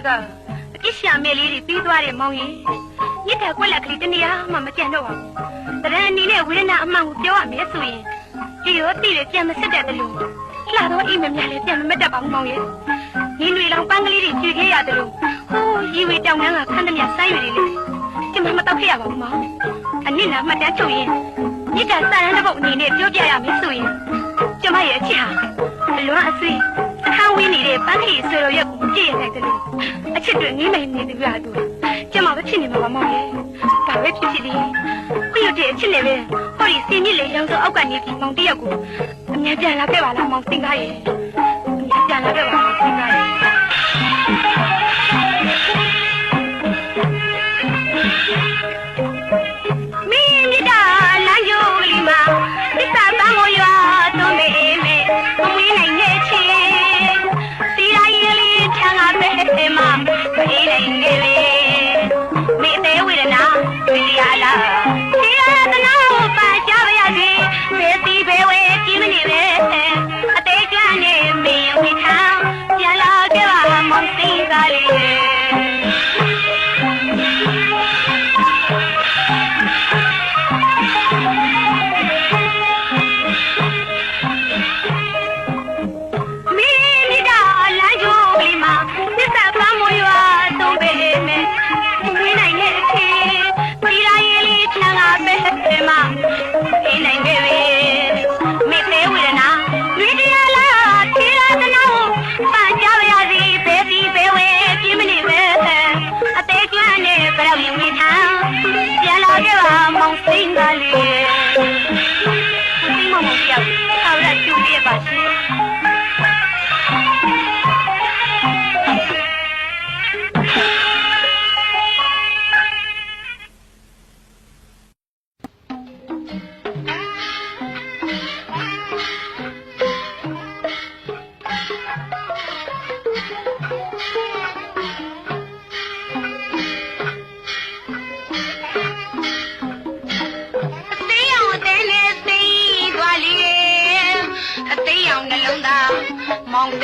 ချစ်ကဘာချက်ကအပြစ်ရှာမဲလေးတွေပြီးသွားတယ်မောင်ရင်မြစ်တဲ့ကွက်လက်ကလေးတနေရာမှမကြံတော့ပါဘူးတရံအနေနဲ့ဝိရဏအမှန်ကိုပြောရမယ်ဆိုရင်ဒီရောတိတွေပြန်မစစ်တတ်တယ်လို့လှတော့အိမ်မများလည်းပြန်မမတ်တတ်ပါဘူးမောင်ရဲ့ညီတွေလောင်ပန်းကလေးတွေကျွေခဲ့ရတယ်လို့ဟိုးရီဝေတောင်တန်းကခန်းသမျှဆိုင်းရည်လေးကျမမတော့ခဲ့ရပါဘူးမောင်အနစ်နာမှတ်တမ်းချုပ်ရင်မြစ်တာစာရန်တစ်ပုတ်အနေနဲ့ပြောပြရမယ်ဆိုရင်ကျမရဲ့အချစ်ဟာအလွန်အဆွေးအခန်းဝင်းနေတဲ့ပန်းခီဆွေတော်ရ က်ကိုကြည့်ရတဲ့တယ်လို့အချစ်တွေငင်းနေနေတူရတူကျမပဲဖြစ်နေမှာပါမောင်ရဲ့ဒါပဲဖြစ်ဖြစ်လေးခွင့်ရတဲ့အချစ်နဲ့ပဲဟောဒီစင်မြစ်လေရောင်စုံအောက်ကနေပြီးမောင်တယောက်ကိုအမြဲပြန်လာခဲ့ပါလားမောင်စင်ကားရဲ့ မေး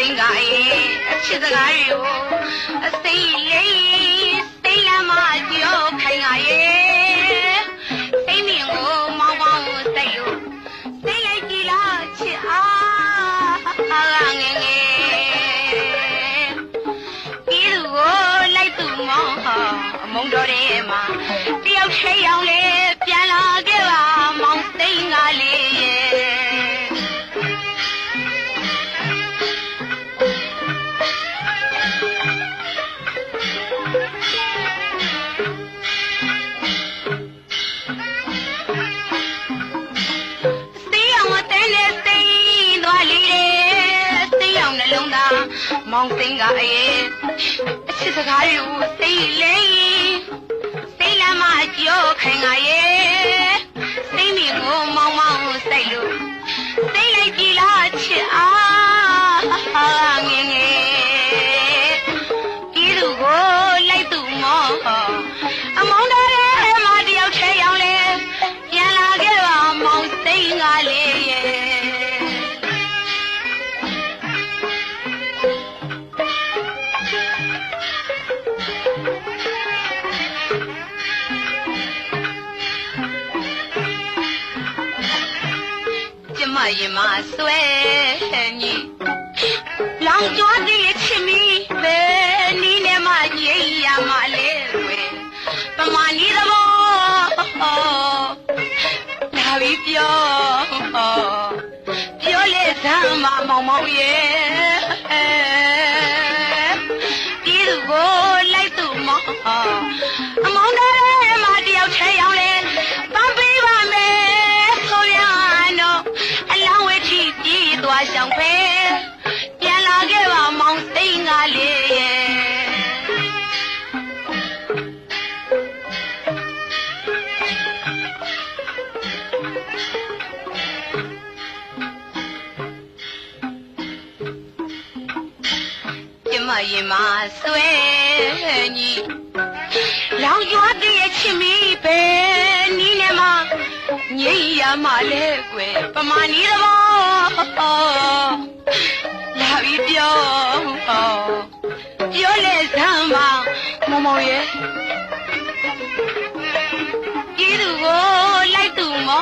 င်သိန်းကအေးအချစ်စကားတွေကိုအသေးလေးသိလမ်းမကြောခိုင်ကရဲ့သိမင်းကိုမောင်မောင်စိတ်လို့သိလိုက်ကြည်လားချစ်အားငယ်ငယ်ပြည်သူကိုလိုက်သူမောင်းဟာအမုန်းတော်ထဲမှာတယောက်ချေအောင်လေပြန်လာ င်သိန်းကအေးအချစ်စကားတွေကိုသိလေသိလမ်းမကြောခိုင်ကရဲ့သိမိကိုမောင်မောင်စိတ်လို့သိလိုက်ကြည်လားချစ်အားငယ်င ရင်မဆွဲညီလောင်ကျွမ်းတဲ့ချစ်မီပဲနီးနဲ့မှငြိမ်းရမှာလေကွယ်ပမာနီသဘောလာပြီးပြောပြောလေစမ်းမမောင်မောင်ရဲ့ပြည်သူကိုလိုက်သူမောင်အမောင် မရင်မဆွဲညီလောင်ကျွားတည်းရဲ့ချစ်မီပဲနီးနေမငိမ့်ရမလဲကွယ်ပမာနီသဘောလာပြီးပြောပြောလေစမ်းပါမောင်မောင်ရဲ့ကျေးသူကိုလိုက်သူမော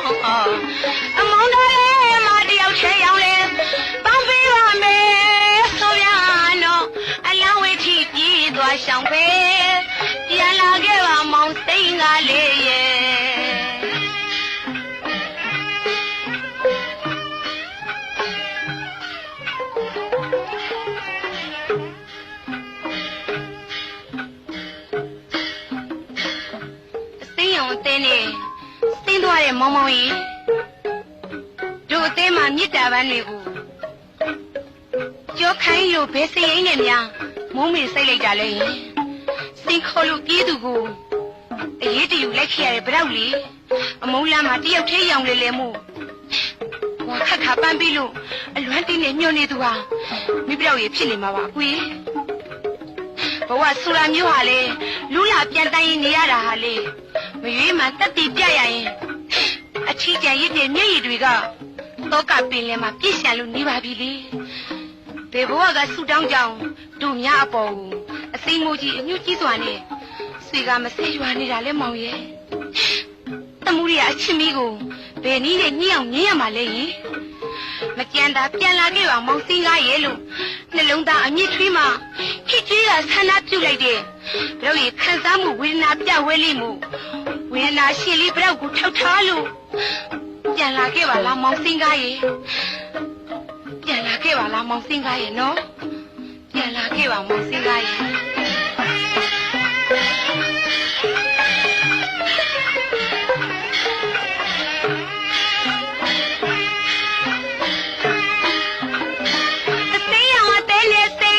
တဲ့မောင်မောင်ကြီးတို့အသေးမှမြစ်တာပန်းတွေကိုကြောခိုင်းလို့ဘယ်စရိမ်းနဲ့များမုံမေစိတ်လိုက်တာလဲယင်စင်ခေါ်လို့ပြေးသူကိုအရေးတယူလိုက်ခဲ့ရတဲ့ဗရောက်လေအမုံလာမှာတယောက်သေးရောင်လေလေမှုဟောခက်ခါပန်းပြီးလို့အလွမ်းတင်းနဲ့ညှို့နေသူဟာမိဗရောက်ရေဖြစ်နေမှာပါအကွေဘဝဆူလာမျိုးဟာလေလူလာပြန်တိုင်းရင်နေရတာဟာလေမရွေးမှတက်တီပြရရင်အ ချီကျန်ရစ်တဲ့မျက်ရည်တွေကတောကပင်လဲမှာပြည့်စံလို့နေပါပြီလေဘေဘဝကဆူတောင်းကြောင်တို့များအပေါ်ကိုအသိမိုးကြီးအညွတ်ကြီးစွာနဲ့ဆွေကမဆေးရွာနေတာလဲမောင်ရဲ့တမှုရီအချစ်မီးကိုဘယ်နည်းနဲ့ညှိအောင်ညှိရမှာလဲယင်မကြမ်းတာပြန်လာခဲ့ပါမောင်စင်းကားရဲ့လို့နှလုံးသားအမြင့်ထွေးမှခိကျွေးကဆန္ဒပြုတ်လိုက်တဲ့ဘလောက်ရခံစားမှုဝေဒနာပြဝဲလိမှု ဝေဒနာရှင်လေးဘလောက်ကိုထောက်ထားလို့ပြန်လာခဲ့ပါလားမောင်စင်းကားရဲ့ပြန်လာခဲ့ပါလားမောင်စင်းကားရဲ့နော်ပြန်လာခဲ့ပါမောင်စင်းကားရဲ့အသိအောင်အသေးလေးသိ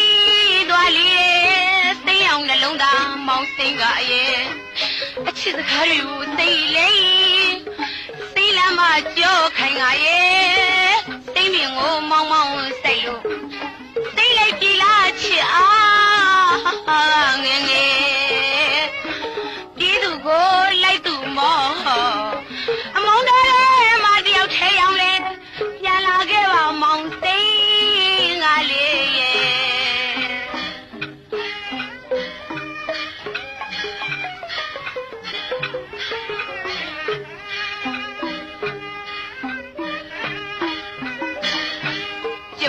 သွားလေသိအောင်နှလုံးသားမောင်းစိတ်ကအရဲ့ အချစ်စကားတွေကိုသိလေသိလမ်းမကြောခိုင်ကရဲ့သိမြင်ကိုမောင်းမောင်းစိတ်လို့သိလိုက်ကြည်လားချစ်အားငယ်ငယ်ဒီသူကိုလိုက်သူမောအမော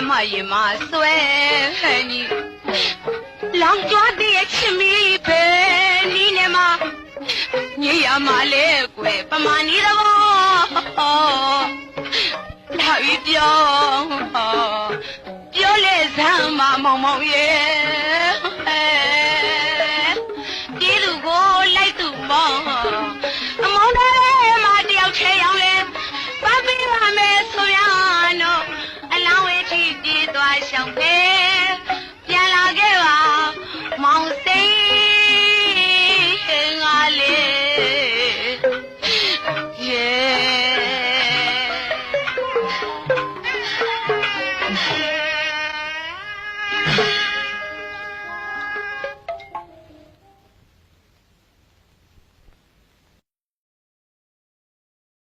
ကျမရင်မဆွဲညီလောင်ကျွားတဲ့ချစ်မီပဲနီးနေမှာညရမလဲကွယ်ပမာနီသဘောလာပြီးပြောပြောလေစမ်းမမောင်မောင်ရဲ့ဒီလူကိုလိုက်သူမောင်အမောင်တဲ့မတယောက်ချဲရောက်လေ ပတ်ပြီး